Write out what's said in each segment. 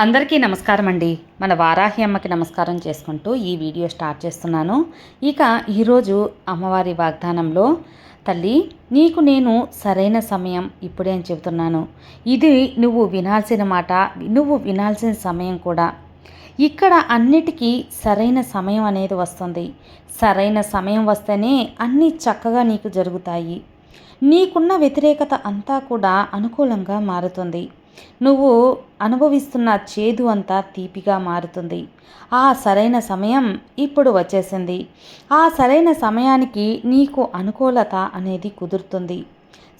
అందరికీ నమస్కారం అండి మన వారాహి అమ్మకి నమస్కారం చేసుకుంటూ ఈ వీడియో స్టార్ట్ చేస్తున్నాను. ఇక ఈరోజు అమ్మవారి వాగ్దానంలో తల్లి నీకు నేను సరైన సమయం ఇప్పుడే అని చెబుతున్నాను. ఇది నువ్వు వినాల్సిన మాట నువ్వు వినాల్సిన సమయం కూడా. ఇక్కడ అన్నిటికీ సరైన సమయం అనేది వస్తుంది. సరైన సమయం వస్తేనే అన్నీ చక్కగా నీకు జరుగుతాయి. నీకున్న వ్యతిరేకత అంతా కూడా అనుకూలంగా మారుతుంది. నువ్వు అనుభవిస్తున్న చేదు అంతా తీపిగా మారుతుంది. ఆ సరైన సమయం ఇప్పుడు వచ్చేసింది. ఆ సరైన సమయానికి నీకు అనుకూలత అనేది కుదురుతుంది.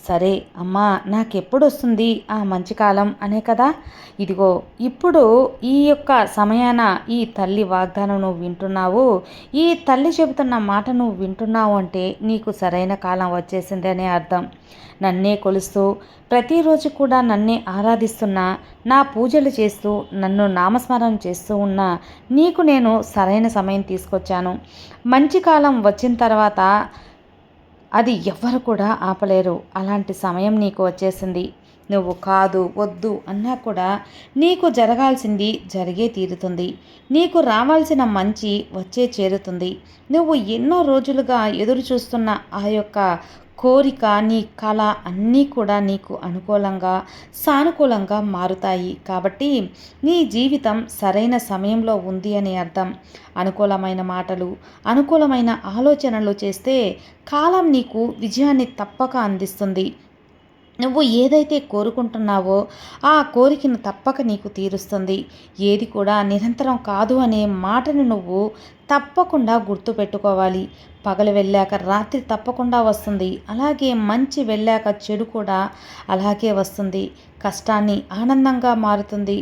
సరే అమ్మా నాకెప్పుడు వస్తుంది ఆ మంచి కాలం అనే కదా? ఇదిగో ఇప్పుడు ఈ యొక్క సమయాన ఈ తల్లి వాగ్దానం నువ్వు వింటున్నావు. ఈ తల్లి చెబుతున్న మాట నువ్వు వింటున్నావు అంటే నీకు సరైన కాలం వచ్చేసింది అనే అర్థం. నన్నే కొలుస్తూ ప్రతిరోజు కూడా నన్నే ఆరాధిస్తున్నా నా పూజలు చేస్తూ నన్ను నామస్మరణ చేస్తూ ఉన్నా నీకు నేను సరైన సమయం తీసుకొచ్చాను. మంచి కాలం వచ్చిన తర్వాత అది ఎవ్వరు కూడా ఆపలేరు. అలాంటి సమయం నీకు వచ్చేసింది. నువ్వు కాదు వద్దు అన్నా కూడా నీకు జరగాల్సింది జరిగే తీరుతుంది. నీకు రావాల్సిన మంచి వచ్చే చేరుతుంది. నువ్వు ఎన్నో రోజులుగా ఎదురు చూస్తున్న ఆ యొక్క కోరిక నీ కళ అన్నీ కూడా నీకు అనుకూలంగా సానుకూలంగా మారుతాయి. కాబట్టి నీ జీవితం సరైన సమయంలో ఉంది అని అర్థం. అనుకూలమైన మాటలు అనుకూలమైన ఆలోచనలు చేస్తే కాలం నీకు విజయాన్ని తప్పక అందిస్తుంది. నువ్వు ఏదైతే కోరుకుంటున్నావో ఆ కోరికను తప్పక నీకు తీరుస్తుంది. ఏది కూడా నిరంతరం కాదు అనే మాటను నువ్వు తప్పకుండా గుర్తుపెట్టుకోవాలి. పగలు వెళ్ళాక రాత్రి తప్పకుండా వస్తుంది. అలాగే మంచి వెళ్ళాక చెడు కూడా అలాగే వస్తుంది. కష్టాన్ని ఆనందంగా మారుతుంది.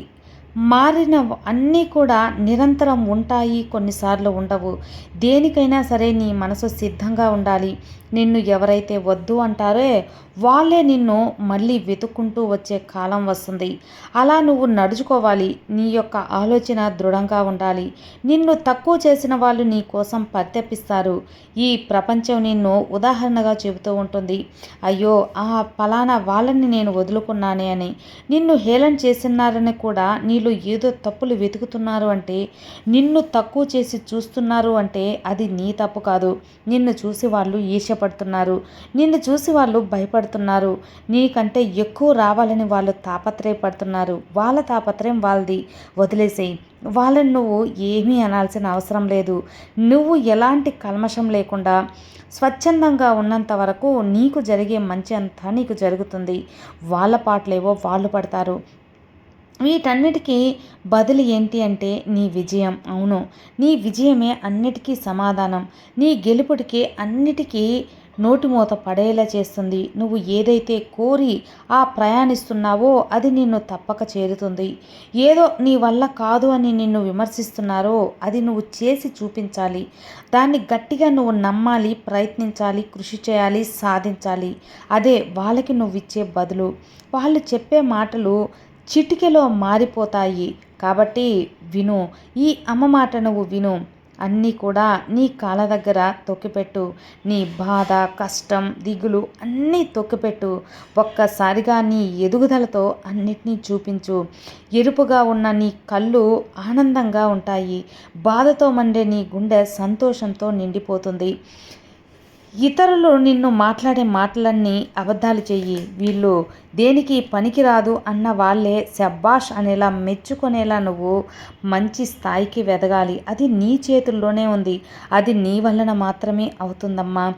మారిన అన్నీ కూడా నిరంతరం ఉంటాయి కొన్నిసార్లు ఉండవు. దేనికైనా సరే నీ మనసు సిద్ధంగా ఉండాలి. నిన్ను ఎవరైతే వద్దు అంటారో వాళ్ళే నిన్ను మళ్ళీ వెతుక్కుంటూ వచ్చే కాలం వస్తుంది. అలా నువ్వు నడుచుకోవాలి. నీ యొక్క ఆలోచన దృఢంగా ఉండాలి. నిన్ను తక్కువ చేసిన వాళ్ళు నీ కోసం పరితెప్పిస్తారు ఈ ప్రపంచం నిన్ను ఉదాహరణగా చెబుతూ ఉంటుంది. అయ్యో ఆ ఫలానా వాళ్ళని నేను వదులుకున్నానే అని. నిన్ను హేళన చేసినారని కూడా నీళ్ళు ఏదో తప్పులు వెతుకుతున్నారు అంటే నిన్ను తక్కువ చేసి చూస్తున్నారు అంటే అది నీ తప్పు కాదు. నిన్ను చూసి వాళ్ళు ఈర్ష్యపడుతున్నారు. నిన్ను చూసి వాళ్ళు భయపడుతున్నారు. నీకంటే ఎక్కువ రావాలని వాళ్ళు తాపత్రయపడుతున్నారు. వాళ్ళ తాపత్రయం వాళ్ళది. వదిలేసేయి. వాళ్ళని నువ్వు ఏమీ అనాల్సిన అవసరం లేదు. నువ్వు ఎలాంటి కల్మషం లేకుండా స్వచ్ఛందంగా ఉన్నంత వరకు నీకు జరిగే మంచి అంతా నీకు జరుగుతుంది. వాళ్ళ పాటలేవో వాళ్ళు పడతారు. వీటన్నిటికీ బదులు ఏంటి అంటే నీ విజయం. అవును నీ విజయమే అన్నిటికీ సమాధానం. నీ గెలుపుడికి అన్నిటికీ నోటిమూత పడేలా చేస్తుంది. నువ్వు ఏదైతే కోరి ఆ ప్రయాణిస్తున్నావో అది నిన్ను తప్పక చేరుతుంది. ఏదో నీ వల్ల కాదు అని నిన్ను విమర్శిస్తున్నారో అది నువ్వు చేసి చూపించాలి. దాన్ని గట్టిగా నువ్వు నమ్మాలి ప్రయత్నించాలి కృషి చేయాలి సాధించాలి. అదే వాళ్ళకి నువ్వు ఇచ్చే బదులు. వాళ్ళు చెప్పే మాటలు చిటికెలో మారిపోతాయి. కాబట్టి విను ఈ అమ్మ మాట నువ్వు విను. అన్నీ కూడా నీ కాళ్ళ దగ్గర తొక్కిపెట్టు. నీ బాధ కష్టం దిగులు అన్నీ తొక్కిపెట్టు. ఒక్కసారిగా నీ ఎదుగుదలతో అన్నిటినీ చూపించు. ఎరుపుగా ఉన్న నీ కళ్ళు ఆనందంగా ఉంటాయి. బాధతో మండే నీ గుండె సంతోషంతో నిండిపోతుంది. ఇతరులు నిన్ను మాట్లాడే మాటలన్నీ అబద్ధాలు చెయ్యి. వీళ్ళు దేనికి పనికిరాదు అన్న వాళ్ళే శబ్బాష్ అనేలా మెచ్చుకునేలా నువ్వు మంచి స్థాయికి వెదగాలి. అది నీ చేతుల్లోనే ఉంది. అది నీ వలన మాత్రమే అవుతుందమ్మా.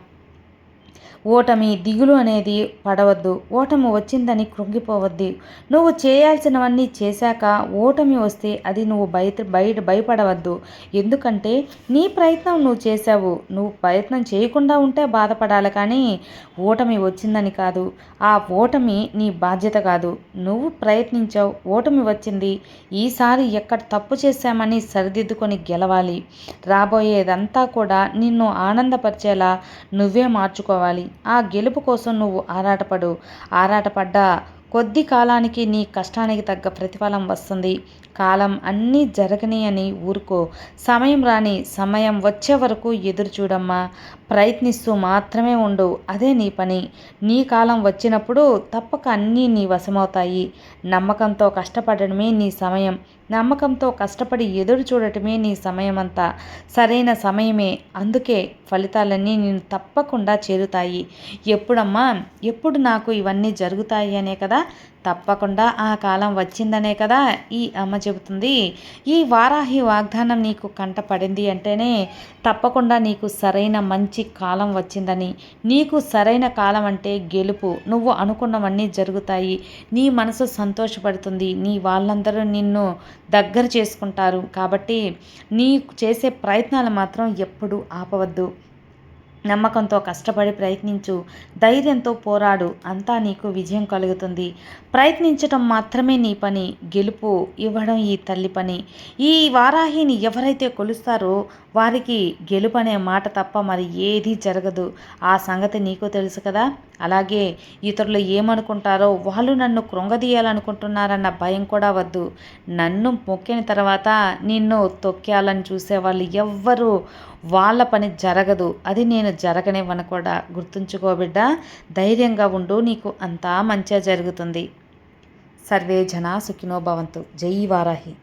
ఓటమి దిగులు అనేది పడవద్దు. ఓటమి వచ్చిందని కృంగిపోవద్దు. నువ్వు చేయాల్సినవన్నీ చేశాక ఓటమి వస్తే అది నువ్వు బయట బయట భయపడవద్దు. ఎందుకంటే నీ ప్రయత్నం నువ్వు చేశావు. నువ్వు ప్రయత్నం చేయకుండా ఉంటే బాధపడాలి కానీ ఓటమి వచ్చిందని కాదు. ఆ ఓటమి నీ బాధ్యత కాదు. నువ్వు ప్రయత్నించావు. ఓటమి వచ్చింది. ఈసారి ఎక్కడ తప్పు చేశామని సరిదిద్దుకొని గెలవాలి. రాబోయేదంతా కూడా నిన్ను ఆనందపరిచేలా నువ్వే మార్చుకోవాలి. ఆ గెలుపు కోసం నువ్వు ఆరాటపడు. ఆరాటపడ్డా కొద్ది కాలానికి నీ కష్టానికి తగ్గ ప్రతిఫలం వస్తుంది. కాలం అన్నీ జరగని అని ఊరుకో. సమయం రాని సమయం వచ్చే వరకు ఎదురు చూడమ్మా. ప్రయత్నిస్తూ మాత్రమే ఉండు. అదే నీ పని. నీ కాలం వచ్చినప్పుడు తప్పక అన్నీ నీ వశమవుతాయి. నమ్మకంతో కష్టపడడమే నీ సమయం. నమ్మకంతో కష్టపడి ఎదురు చూడటమే నీ సమయమంతా. సరైన సమయమే. అందుకే ఫలితాలన్నీ నేను తప్పకుండా చేరుతాయి. ఎప్పుడమ్మా? ఎప్పుడు నాకు ఇవన్నీ జరుగుతాయి అనే కదా? తప్పకుండా ఆ కాలం వచ్చిందనే కదా ఈ అమ్మ చెబుతుంది. ఈ వారాహి వాగ్దానం నీకు కంటపడింది అంటేనే తప్పకుండా నీకు సరైన మంచి కాలం వచ్చిందని. నీకు సరైన కాలం అంటే గెలుపు. నువ్వు అనుకున్నవన్నీ జరుగుతాయి. నీ మనసు సంతోషపడుతుంది. నీ వాళ్ళందరూ నిన్ను దగ్గర చేసుకుంటారు. కాబట్టి నీ చేసే ప్రయత్నాలు మాత్రం ఎప్పుడూ ఆపవద్దు. నమ్మకంతో కష్టపడి ప్రయత్నించు ధైర్యంతో పోరాడు అంతా నీకు విజయం కలుగుతుంది. ప్రయత్నించటం మాత్రమే నీ పని గెలుపు ఇవ్వడం ఈ తల్లి పని. ఈ వారాహిని ఎవరైతే కొలుస్తారో వారికి గెలుపు అనే మాట తప్ప మరి ఏది జరగదు. ఆ సంగతి నీకు తెలుసు కదా? అలాగే ఇతరులు ఏమనుకుంటారో వాళ్ళు నన్ను కృంగదీయాలనుకుంటున్నారన్న భయం కూడా వద్దు. నన్ను మొక్కిన తర్వాత నిన్ను తొక్కేయాలని చూసే వాళ్ళు ఎవ్వరూ వాళ్ళ పని జరగదు. అది నేను జరగనివ్వను కూడా. గుర్తుంచుకో బిడ్డ ధైర్యంగా ఉండు. నీకు అంతా మంచిగా జరుగుతుంది. సర్వే జనా సుఖినో భవంతు. జై వారాహి.